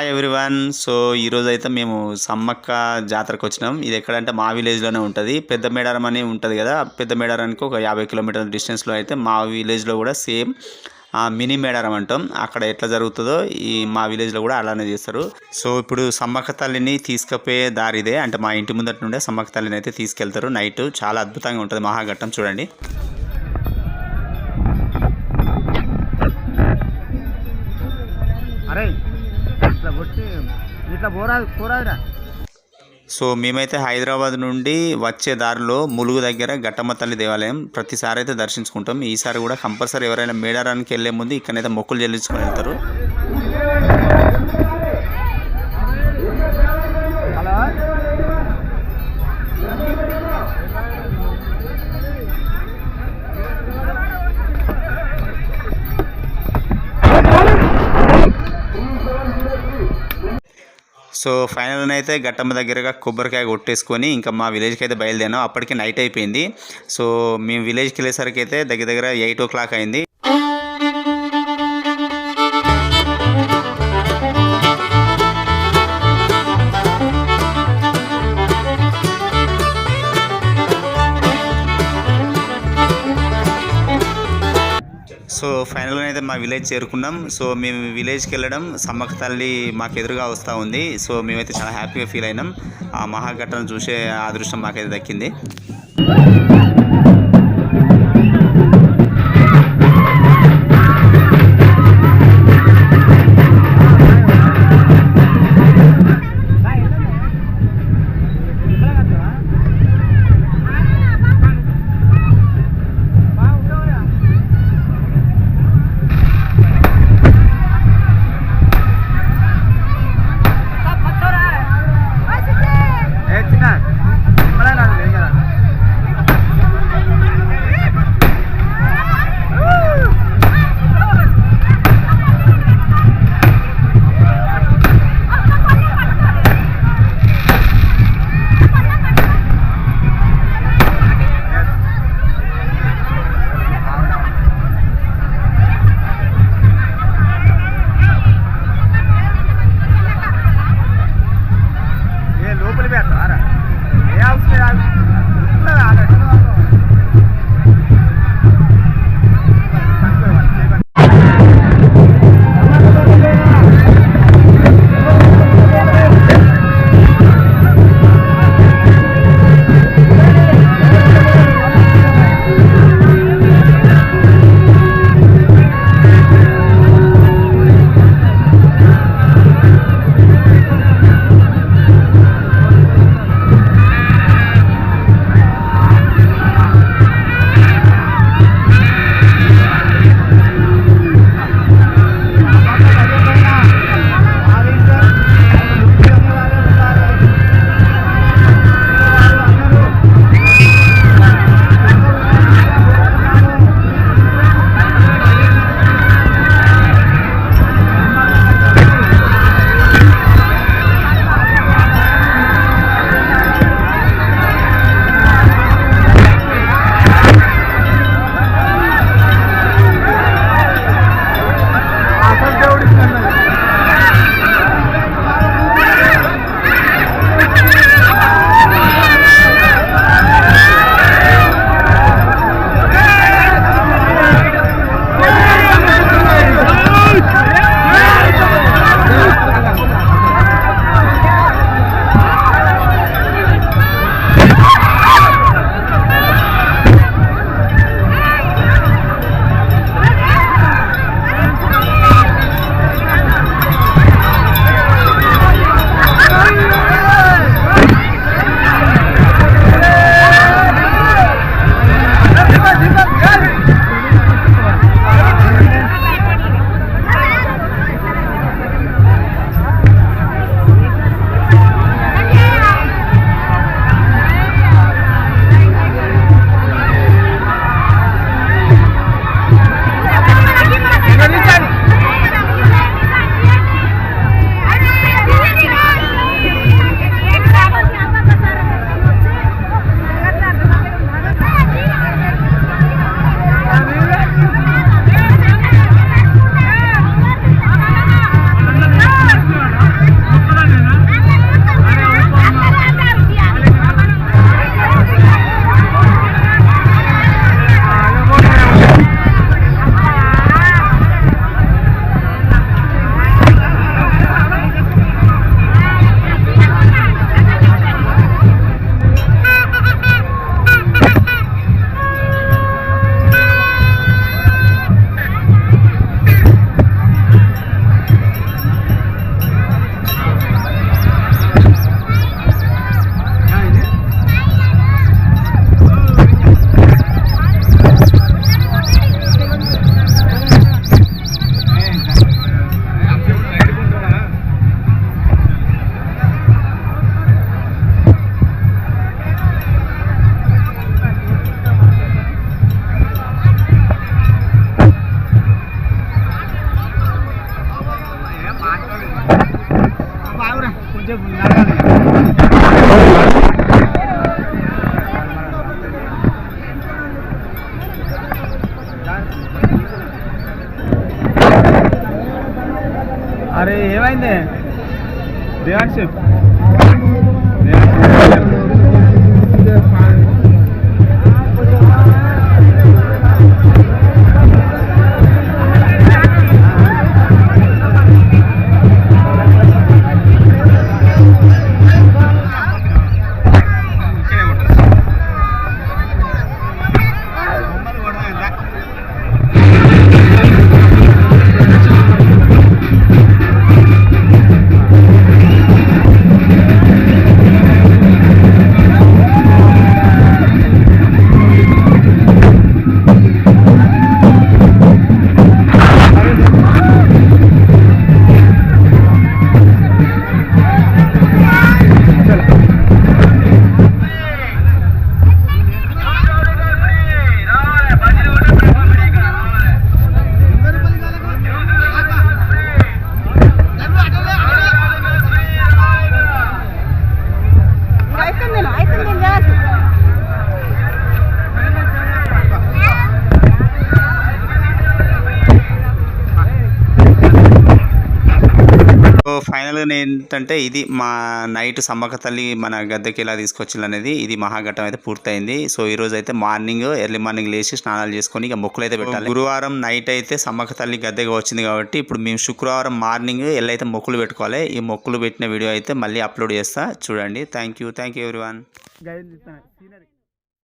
Hi everyone so ఈరోజు అయితే మేము సమ్మక్క జాతరకు వచ్చినాం. ఇది ఎక్కడంటే మా విలేజ్లోనే ఉంటుంది. పెద్ద మేడారం అని ఉంటుంది కదా. పెద్ద మేడారానికి ఒక యాభై కిలోమీటర్ల డిస్టెన్స్లో అయితే మా విలేజ్లో కూడా సేమ్ మినీ మేడారం అంటాం. అక్కడ ఎట్లా జరుగుతుందో ఈ మా విలేజ్లో కూడా అలానే చేస్తారు. సో ఇప్పుడు సమ్మక్క తల్లిని తీసుకుపోయే దారిదే అంటే మా ఇంటి ముందట నుండే సమ్మక్క తల్లిని అయితే తీసుకెళ్తారు. నైట్ చాలా అద్భుతంగా ఉంటుంది మహాఘట్టం చూడండి. ఇట్లా పోరాదు పోరాదురా. సో మేమైతే హైదరాబాద్ నుండి వచ్చే దారిలో ములుగు దగ్గర ఘట్టమ్మ తల్లి దేవాలయం ప్రతిసారి అయితే దర్శించుకుంటాం. ఈసారి కూడా కంపల్సరీ ఎవరైనా మేడారానికి వెళ్ళే ముందు ఇక్కడైతే మొక్కులు చెల్లించుకొని వెళ్తారు. సో ఫైనల్ అయితే గట్టమ్మ దగ్గరగా కొబ్బరికాయ కొట్టేసుకొని ఇంకా మా విలేజ్కి అయితే బయలుదేరాం అప్పటికి నైట్ అయిపోయింది. సో మేము విలేజ్కి వెళ్ళేసరికి అయితే దగ్గర దగ్గర ఎయిట్ ఓ క్లాక్ అయింది. సో ఫైనల్గా అయితే మా విలేజ్ చేరుకున్నాం. సో మేము విలేజ్కి వెళ్ళడం సమ్మక్క తల్లి మాకు ఎదురుగా వస్తూ ఉంది. సో మేమైతే చాలా హ్యాపీగా ఫీల్ అయినాం. ఆ మహాఘట్టను చూసే అదృష్టం మాకైతే దక్కింది. అరే ఏమైంది? దేవాక్షిప్ ఫైనల్గా ఏంటంటే ఇది మా నైట్ సమ్మక్క తల్లి మన గద్దెకి ఎలా తీసుకొచ్చింది అనేది ఇది మహాఘట్టం అయితే పూర్తయింది. సో ఈ రోజు అయితే మార్నింగ్ ఎర్లీ మార్నింగ్ లేచి స్నానాలు చేసుకొని ఇక మొక్కులు అయితే పెట్టాలి. గురువారం నైట్ అయితే సమ్మక్క తల్లి గద్దెగా వచ్చింది కాబట్టి ఇప్పుడు మేము శుక్రవారం మార్నింగ్ ఎల్లైతే మొక్కులు పెట్టుకోవాలి. ఈ మొక్కులు పెట్టిన వీడియో అయితే మళ్ళీ అప్లోడ్ చేస్తా. చూడండి. Thank you. Thank you everyone.